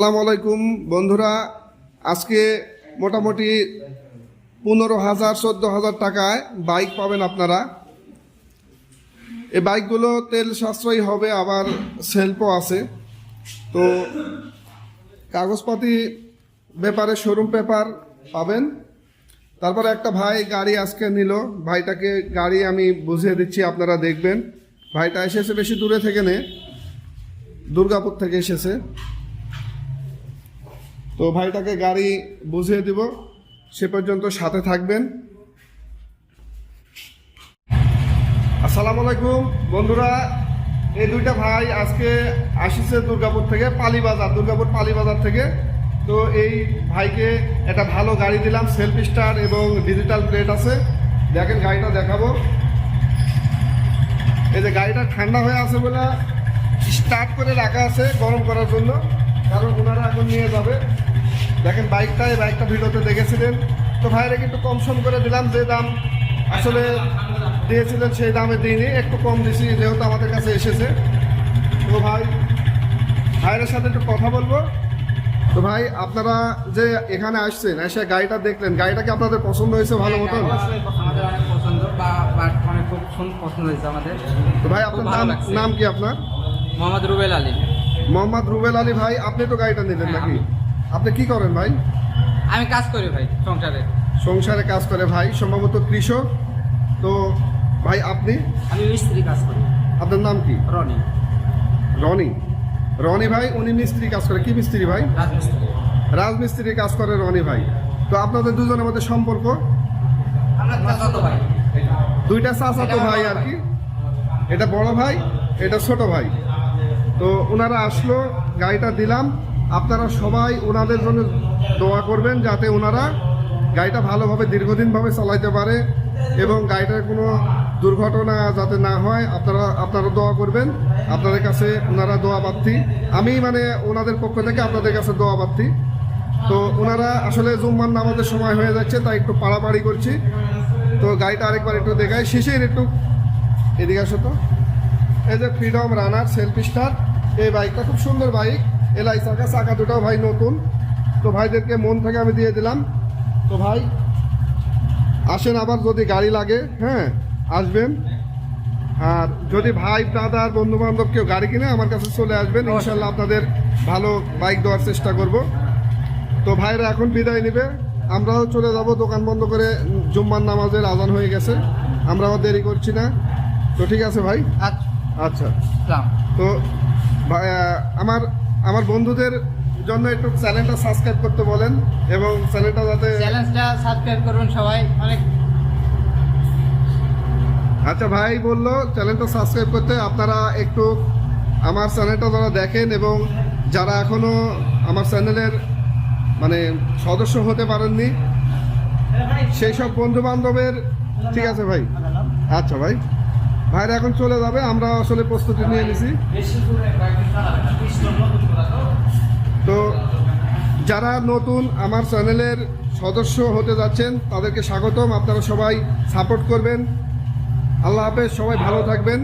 আসসালামু আলাইকুম, বন্ধুরা। আজকে মোটামুটি পনেরো হাজার, চোদ্দ হাজার টাকায় বাইক পাবেন আপনারা। এই বাইকগুলো তেল সাশ্রয়ী হবে, আবার সেলফও আছে। তো কাগজপাতি ব্যাপারে শোরুম পেপার পাবেন। তারপরে একটা ভাই গাড়ি আজকে নিল। ভাইটাকে গাড়ি আমি বুঝিয়ে দিচ্ছি, আপনারা দেখবেন। ভাইটা এসেছে বেশি দূরে থেকে নে, দুর্গাপুর থেকে এসেছে। তো ভাইটাকে গাড়ি বুঝিয়ে দিব। সে পর্যন্ত সাথে থাকবেন। আসসালামু আলাইকুম। বন্ধুরা, এই দুইটা ভাই আজকে আসিছে দুর্গাপুর থেকে, পালিবাজার, দুর্গাপুর পালিবাজার থেকে। তো এই ভাইকে একটা ভালো গাড়ি দিলাম, সেলফ স্টার এবং ডিজিটাল প্লেট আছে। দেখেন গাড়িটা দেখাবো। এই যে গাড়িটা ঠান্ডা হয়ে আছে বলে স্টার্ট করে রাখা আছে গরম করার জন্য। কারণ ওনারা এখন নিয়ে যাবে। দেখেন বাইকটা এই বাইকটা ভিডিওতে দেখেছিলেন। তো ভাইরা কিন্তু কম সম করে দিলাম যে দাম আসলে দিয়েছিলেন সেই দামে দিইনি একটু কম দিছি যেহেতু আমাদের কাছে এসেছে। তো ভাই ভাইয়ের সাথে একটু কথা বলব। তো ভাই আপনারা যে এখানে আসছেন এসে গাড়িটা দেখলেন গাড়িটা কি আপনাদের পছন্দ হয়েছে ভালো মতন? আমাদের অনেক পছন্দ বা অনেক খুব পছন্দ হয়েছে আমাদের। তো ভাই আপনার নাম নাম কি আপনার? মোহাম্মদ রুবেল আলী। মোহাম্মদ রুবেল আলী ভাই আপনি তো গাড়িটা নিলেন হ্যাঁ, নাকি। আপনি কি করেন ভাই? আমি কাজ করি ভাই সংসারে। সংসারে কাজ করে ভাই সম্ভবত কৃষক। তো ভাই আপনি? আমি মিস্ত্রি কাজ করি। আপনার নাম কি? রনি। রনি। রনি ভাই উনি মিস্ত্রি কাজ করে। কি মিস্ত্রি ভাই? রাজমিস্ত্রি। রাজমিস্ত্রি কাজ করে রনি ভাই। তো আপনাদের দুজনের মধ্যে সম্পর্ক? দুইটা চাচাতো ভাই। আর কি। এটা বড় ভাই এটা ছোট ভাই। তো ওনারা আসলো গাড়িটা দিলাম। আপনারা সবাই ওনাদের জন্য দোয়া করবেন যাতে ওনারা গাড়িটা ভালোভাবে দীর্ঘদিনভাবে চালাইতে পারে এবং গাড়িটার কোনো দুর্ঘটনা যাতে না হয়, আপনারা আপনারা দোয়া করবেন। আপনাদের কাছে ওনারা দোয়া প্রার্থী আমি মানে ওনাদের পক্ষ থেকে আপনাদের কাছে দোয়া প্রার্থী তো ওনারা আসলে জুম্মার নামাজের সময় হয়ে যাচ্ছে, তাই একটু পাড়াপাড়ি করছি। তো গাড়িটা আরেকবার একটু দেখাই। শিশির একটু এদিকে আসো তো। এই যে ফ্রিডম রানার সেলফি স্টার এই বাইকটা খুব সুন্দর বাইক এলআই চাকা চাকা দুটাও ভাই নতুন। তো ভাইদেরকে মন থেকে আমি দিয়ে দিলাম। তো ভাই আসেন আবার যদি গাড়ি লাগে হ্যাঁ আসবেন। আর যদি ভাই ব্রাদার বন্ধু বান্ধব কেউ গাড়ি কিনে আমার কাছে চলে আসবেন ইনশাল্লাহ আপনাদের ভালো বাইক দেওয়ার চেষ্টা করব। তো ভাইরা এখন বিদায় নেবে। আমরাও চলে যাব দোকান বন্ধ করে জুম্মার নামাজের আজান হয়ে গেছে। আমরাও দেরি করছি না। তো ঠিক আছে ভাই? আচ্ছা। আচ্ছা। তো ভাই, আমার আমার বন্ধুদের জন্য একটু চ্যানেলটা সাবস্ক্রাইব করতে বলেন এবং চ্যানেলটা যাতে চ্যালেঞ্জটা সাবস্ক্রাইব করবেন সবাই অনেক আচ্ছা ভাই বলল চ্যানেলটা সাবস্ক্রাইব করতে। আপনারা একটু আমার চ্যানেলটা যারা দেখেন এবং যারা এখনও আমার চ্যানেলের মানে সদস্য হতে পারেননি সেই সব বন্ধু বান্ধবের ঠিক আছে ভাই। আচ্ছা ভাই। ভাইরা এখন চলে যাবে, আমরা আসলে প্রস্তুতি নিয়ে নিছি। তো যারা নতুন আমার চ্যানেলের সদস্য হতে যাচ্ছেন, তাদেরকে স্বাগতম। আপনারা সবাই সাপোর্ট করবেন। আল্লাহ হাফেজ, সবাই ভালো থাকবেন।